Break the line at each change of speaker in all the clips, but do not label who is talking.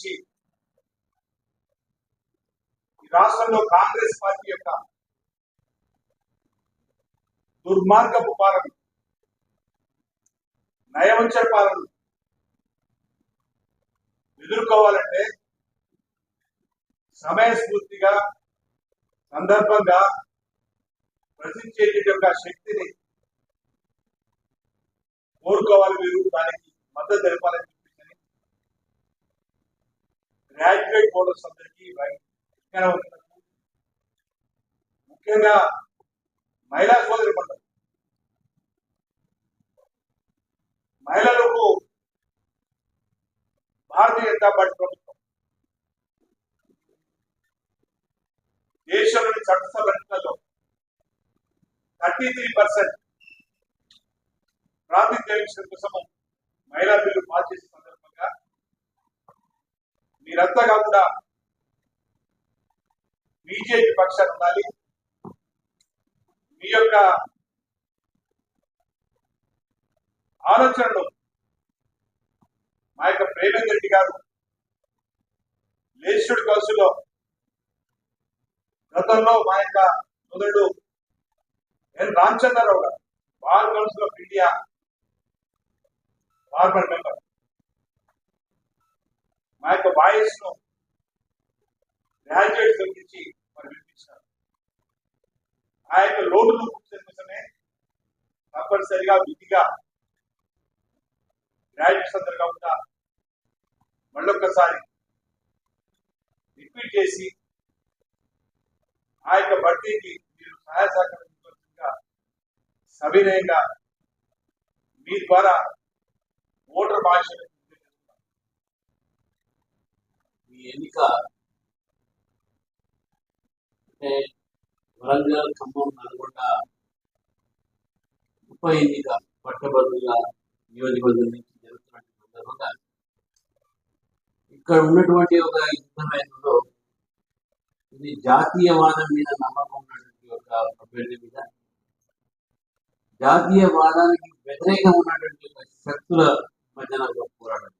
నుంచి ఈ రాష్ట్రంలో కాంగ్రెస్ పార్టీ యొక్క దుర్మార్గపు పాలన నయవంచ పాలన ఎదుర్కోవాలంటే సమయస్ఫూర్తిగా సందర్భంగా ప్రశ్నించేటి యొక్క శక్తిని కోరుకోవాలి మీరు దానికి మద్దతు తెలపాలని గ్రాడ్యుయేట్ ఓటర్స్ అందరికీ విజ్ఞానవంతులకు ముఖ్యంగా మహిళా సోదరి మండలి మహిళలకు భారతీయ జనతా పార్టీ ప్రభుత్వం దేశంలోని చట్టసభ ఎన్నికల్లో థర్టీ త్రీ పర్సెంట్ ప్రాతినిధ్యం కోసం మహిళా బిల్లు పాస్ చేసే సందర్భంగా మీరంతా కాకుండా బీజేపీ పక్షాన్ని ఉండాలి. మీ యొక్క ఆలోచనలు మా యొక్క ప్రేమేంద్ర రెడ్డి గారు లేచుడు కౌన్సిల్లో గతంలో మా యొక్క సోదరుడు N Ramachandrarao garu bar council of India former member. మా యొక్క వాయిస్ను గ్రాడ్యుయేట్స్ గురించి మరి వినిపించారు ఆ యొక్క లోటును పూర్తి కోసమే తప్పనిసరిగా విధిగా గ్రాడ్యుయేట్స్ అందరు కాకుండా మళ్ళొక్కసారి రిపీట్ చేసి ఆ యొక్క భర్తీకి మీరు సహాయ సహకారంగా సవినయంగా మీ ద్వారా ఓటర్ భాష
ఈ ఎన్నిక అంటే వరంగల్ ఖమ్మం నల్గొండ ఉప ఎన్నిక పట్టభద్రుల నియోజకవర్గం నుంచి జరుగుతున్న సందర్భంగా ఇక్కడ ఉన్నటువంటి ఒక యుద్ధమైనలో ఇది జాతీయవాదం మీద నమ్మకం ఉన్నటువంటి ఒక అభ్యర్థి మీద జాతీయవాదానికి వ్యతిరేకంగా ఉన్నటువంటి ఒక శక్తుల మధ్యన ఒక పోరాటం.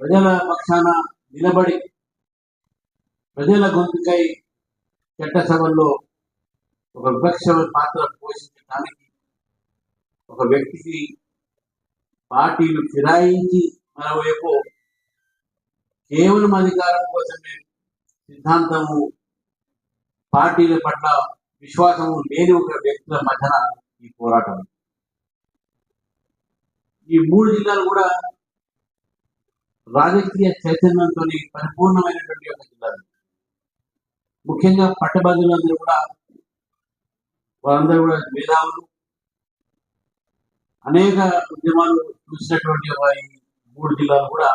ప్రజల పక్షాన నిలబడి ప్రజల గొంతుకై చట్టసభల్లో ఒక విపక్ష పాత్ర పోషించడానికి ఒక వ్యక్తికి పార్టీలు ఫిరాయించి మరోవైపు కేవలం అధికారం కోసమే సిద్ధాంతము పార్టీల పట్ల విశ్వాసము లేని ఒక వ్యక్తుల మధ్యన ఈ పోరాటం. ఈ మూడు జిల్లాలు కూడా రాజకీయ చైతన్యంతో పరిపూర్ణమైనటువంటి ఒక జిల్లాలు. ముఖ్యంగా పట్టభద్రులందరూ కూడా వారందరూ కూడా మేధావులు. అనేక ఉద్యమాలు చూసినటువంటి ఈ మూడు జిల్లాలు కూడా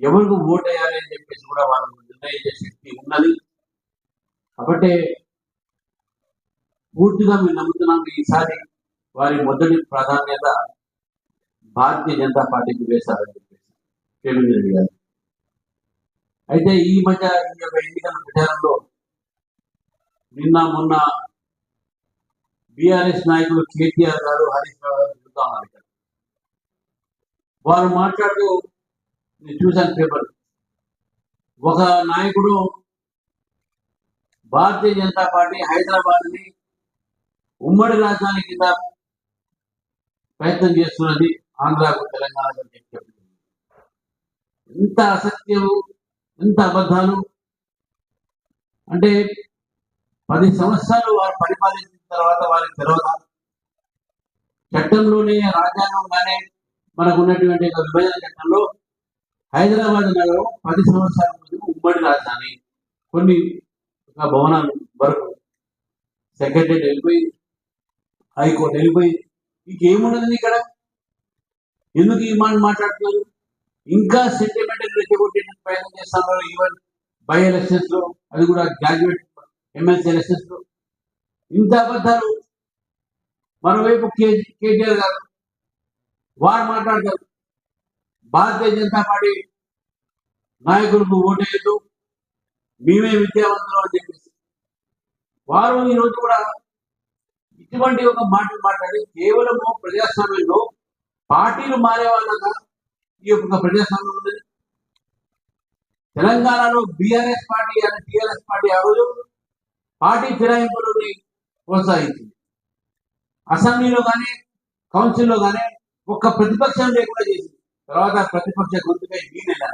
ఎవరికి ఓటు వేయాలి అని చెప్పేసి కూడా వాళ్ళకు నిర్ణయించే శక్తి ఉన్నది. కాబట్టి పూర్తిగా మేము నమ్ముతున్నాం ఈసారి వారి మొదటి ప్రాధాన్యత భారతీయ జనతా పార్టీకి వేశారని అయితే ఈ మధ్య ఈ యొక్క ఎన్నికల ప్రచారంలో నిన్న మొన్న బీఆర్ఎస్ నాయకులు కేటీఆర్ గారు హరీష్ రావు గారు తిరుగుతా ఉన్నారు వారు మాట్లాడుతూ నేను చూశాను పేపర్. ఒక నాయకుడు భారతీయ జనతా పార్టీ హైదరాబాద్ని ఉమ్మడి రాజధాని కింద ప్రయత్నం చేస్తున్నది ఆంధ్రాకు తెలంగాణకు చెప్పారు చెప్పి ఎంత అసత్యం ఎంత అబద్ధాలు? అంటే పది సంవత్సరాలు వారు పరిపాలించిన తర్వాత వారికి తెలవదా? చట్టంలోనే రాజ్యాంగంగానే మనకు ఉన్నటువంటి విభజన చట్టంలో హైదరాబాద్ నగరం పది సంవత్సరాల ముందు ఉమ్మడి రాజధాని. కొన్ని ఒక భవనాలు వరకు సెక్రటరీ వెళ్ళిపోయి హైకోర్టు వెళ్ళిపోయి ఇంకేమున్నది ఇక్కడ? ఎందుకు ఈ మాట మాట్లాడుతున్నారు? ఇంకా సెంటిమెంటల్ రెచ్చగొట్టేందుకు ప్రయత్నం చేస్తున్నారు ఈవెన్ బై ఎలక్షన్స్లో అది కూడా గ్రాడ్యుయేట్ ఎమ్మెల్సీ ఎలక్షన్స్లో. ఇంత అబద్ధాలు మరోవైపు కేటీఆర్ గారు వారు మాట్లాడతారు. భారతీయ జనతా పార్టీ నాయకులకు ఓటేయద్దు మేమే విద్యావంతులు అని చెప్పేసి. వారు ఈ రోజు కూడా ఇటువంటి ఒక మాటలు మాట్లాడి కేవలము ప్రజాస్వామ్యంలో పార్టీలు మారే వాళ్ళగా ఈ యొక్క ప్రజాస్వామ్యం ఉన్నది. తెలంగాణలో బీఆర్ఎస్ పార్టీ అని టీఆర్ఎస్ పార్టీ ఆ రోజు పార్టీ ఫిరాయింపులని ప్రోత్సహించింది అసెంబ్లీలో కానీ కౌన్సిల్లో కానీ ఒక్క ప్రతిపక్షం లేకుండా చేసింది. తర్వాత ప్రతిపక్ష గొంతుగా ఈయన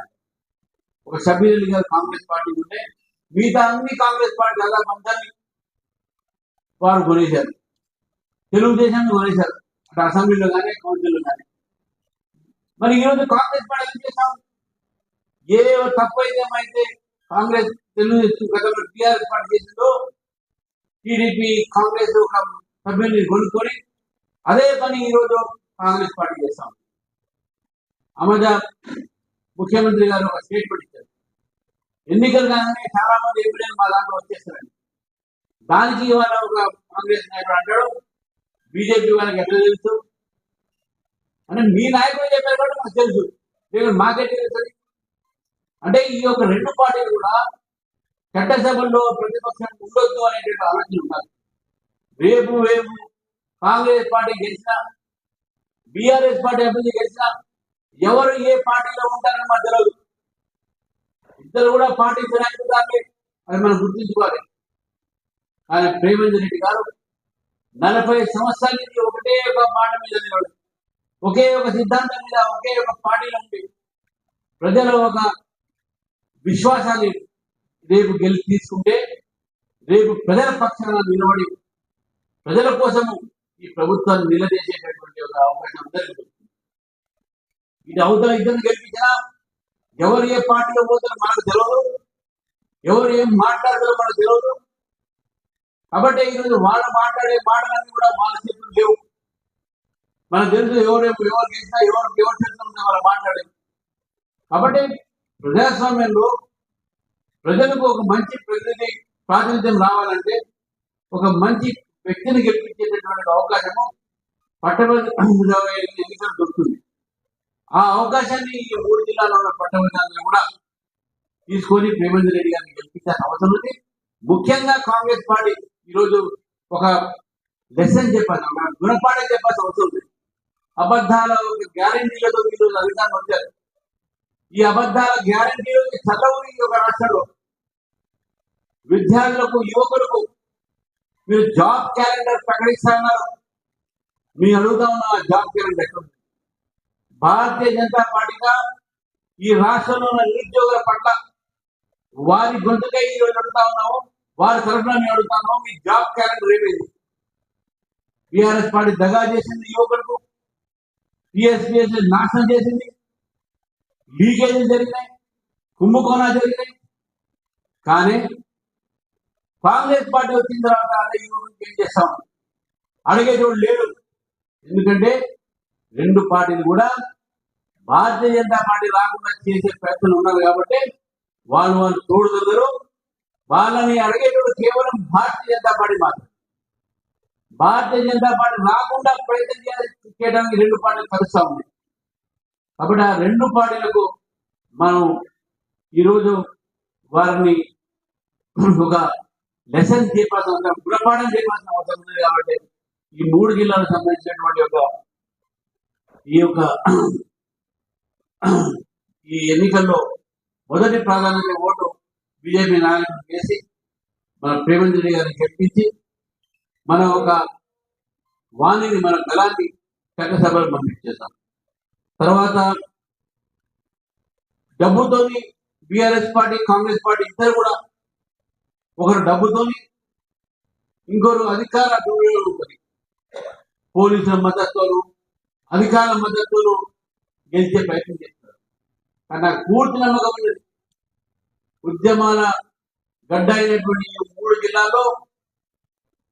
ఒక సభ్యులు గారు కాంగ్రెస్ పార్టీ ఉంటే మిగతా అన్ని కాంగ్రెస్ పార్టీ దాదాపు అందరినీ వారు కొనేశారు. తెలుగుదేశాన్ని కొనేశారు. అంటే అసెంబ్లీలో కానీ కౌన్సిల్లో కానీ మరి ఈరోజు కాంగ్రెస్ పార్టీ ఏం చేశాం? ఏ తప్పైతే కాంగ్రెస్ తెలుగుదేశం గతంలో టీఆర్ఎస్ పార్టీ చేసిందో టీడీపీ కాంగ్రెస్ ఒక సభ్యుల్ని కొనుక్కొని అదే పని ఈరోజు కాంగ్రెస్ పార్టీ చేస్తాం అమజ ముఖ్యమంత్రి గారు ఒక స్టేట్మెంట్ ఇచ్చారు. ఎన్నికలు కాగానే చాలా మంది ఎమ్మెల్యేలు మా దాంట్లో వచ్చేస్తారండి దానికి ఇవాళ ఒక కాంగ్రెస్ నాయకుడు అంటాడు. బీజేపీ వాళ్ళకి ఎట్లా తెలుసు? అంటే మీ నాయకుడు చెప్పారు కాబట్టి మాకు తెలుసు. లేదు మాకే తెలుస్తుంది అంటే ఈ యొక్క రెండు పార్టీలు కూడా చట్టసభల్లో ప్రతిపక్షం ఉండొద్దు అనేటువంటి ఆలోచన ఉండాలి. రేపు రేపు కాంగ్రెస్ పార్టీ గెలిచినా బీఆర్ఎస్ పార్టీ అభివృద్ధి గెలిచినా ఎవరు ఏ పార్టీలో ఉంటారని మాకు తెలియదు ఇద్దరు కూడా పార్టీ ఫిరాయింపుదారులే అది మనం గుర్తుంచుకోవాలి. కానీ ప్రేమేంద్ర రెడ్డి గారు నలభై సంవత్సరాల నుంచి ఒకటే ఒక మాట మీద నిలబడి ఒకే ఒక సిద్ధాంతం మీద ఒకే ఒక పార్టీలో ఉండి ప్రజల ఒక విశ్వాసాన్ని రేపు గెలిచి తీసుకుంటే రేపు ప్రజల పక్షాన నిలబడి ప్రజల కోసము ఈ ప్రభుత్వాన్ని నిలదీసేటటువంటి ఒక అవకాశం అందరికీ ఇది అవతల ఇద్దరు గెలిపించినా ఎవరు ఏ పార్టీలో పోతారో మనకు తెలియదు ఎవరు ఏం మాట్లాడతారో మనకు తెలియదు కాబట్టి ఈరోజు వాళ్ళు మాట్లాడే మాటలన్నీ కూడా వాళ్ళ మన మనకు తెలుసు ఎవరు ఎవరు గెలిచినా ఎవరు ఎవరు చేతులు వాళ్ళు మాట్లాడేది కాబట్టి ప్రజాస్వామ్యంలో ప్రజలకు ఒక మంచి ప్రతినిధి ప్రాతినిధ్యం రావాలంటే ఒక మంచి వ్యక్తిని గెలిపించేటటువంటి అవకాశము పట్టభద్రుల ఎన్నికలు దొరుకుతుంది. ఆ అవకాశాన్ని ఈ మూడు జిల్లాలో ఉన్న పట్టభద్రులను కూడా తీసుకొని ప్రేమేంద్ర రెడ్డి గారిని గెలిపించాల్సిన అవసరం ఉంది. ముఖ్యంగా కాంగ్రెస్ పార్టీ ఈరోజు ఒక లెసన్ చెప్పాలి గుణపాఠం చెప్పాల్సిన అవసరం ఉంది. అబద్ధాల గ్యారంటీలతో ఈరోజు అధికారం వచ్చారు. ఈ అబద్ధాల గ్యారంటీలు చల్లవు ఈ యొక్క రాష్ట్రంలో. విద్యార్థులకు యువకులకు మీరు జాబ్ క్యాలెండర్ ప్రకటిస్తున్నారు మీ అడుగుతా ఉన్న ఆ జాబ్ క్యాలెండర్ ఎక్కడ భారతీయ జనతా పార్టీగా ఈ రాష్ట్రంలో ఉన్న నిరుద్యోగుల పట్ల వారి గొంతుకై ఈ రోజు అడుగుతా ఉన్నాము వారి తరఫున మేము అడుగుతా ఉన్నాము మీ జాబ్ క్యాలెండర్ ఏమైంది? బీఆర్ఎస్ పార్టీ దగా చేసింది యువకులకు టిఎస్పిఎస్ నాశనం చేసింది. లీకేజీ జరిగినాయి. కుంభకోణ జరిగినాయి. కానీ కాంగ్రెస్ పార్టీ వచ్చిన తర్వాత అదే యువకులకు ఏం చేస్తాం? అడిగేటోడు లేడు ఎందుకంటే రెండు పార్టీలు కూడా భారతీయ జనతా పార్టీ రాకుండా చేసే ప్రయత్నం ఉన్నారు కాబట్టి వాళ్ళు వాళ్ళు తోడుదలరు వాళ్ళని అడిగేటోడు కేవలం భారతీయ జనతా పార్టీ మాత్రం భారతీయ జనతా పార్టీ రాకుండా ప్రయత్నం చేయాలి- చేయడానికి రెండు పార్టీలు కలుస్తా ఉంది కాబట్టి ఆ రెండు పార్టీలకు మనం ఈరోజు వారిని ఒక లెసన్ చేయాల్సిన అవసరం గుణపాఠం చేయాల్సిన అవసరం ఉంది కాబట్టి ఈ మూడు జిల్లాలకు సంబంధించినటువంటి ఒక ఈ యొక్క ఈ ఎన్నికల్లో మొదటి ప్రాధాన్యత ఓటు బీజేపీ నాయకులు చేసి మన ప్రేమేంద్ర గారిని గెలిపించి మన ఒక వాణిని మన గలాన్ని చట్టసభలు పంపించేశాం తర్వాత డబ్బుతోని బీఆర్ఎస్ పార్టీ కాంగ్రెస్ పార్టీ ఇద్దరు కూడా ఒకరు డబ్బుతోని ఇంకొకరు అధికార దుర్వినియోగం పోలీసుల మద్దతును అధికారుల మద్దతును గెలిచే ప్రయత్నం చేస్తారు. కానీ నాకు పూర్తి నమ్మకం ఉన్నది ఉద్యమాల గడ్డ అయినటువంటి మూడు జిల్లాల్లో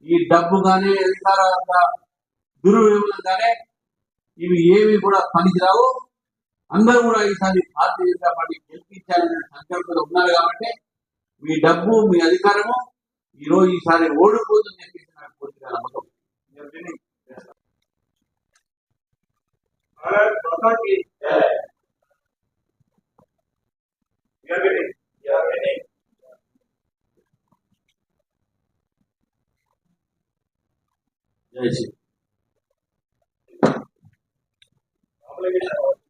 ఈ డబ్బు కానీ అధికార దుర్వినియోగంగానే ఇవి ఏవి కూడా పనికిరావు అందరూ కూడా ఈసారి భారతీయ జనతా పార్టీ గెలిపించాలనే సంకల్పంలో ఉన్నారు కాబట్టి మీ డబ్బు మీ అధికారము ఈరోజు ఈసారి ఓడిపోతుందని చెప్పేసి నాకు పూర్తిగా నమ్మకం
జై శ్రీ ಹೇಳಿದ್ರು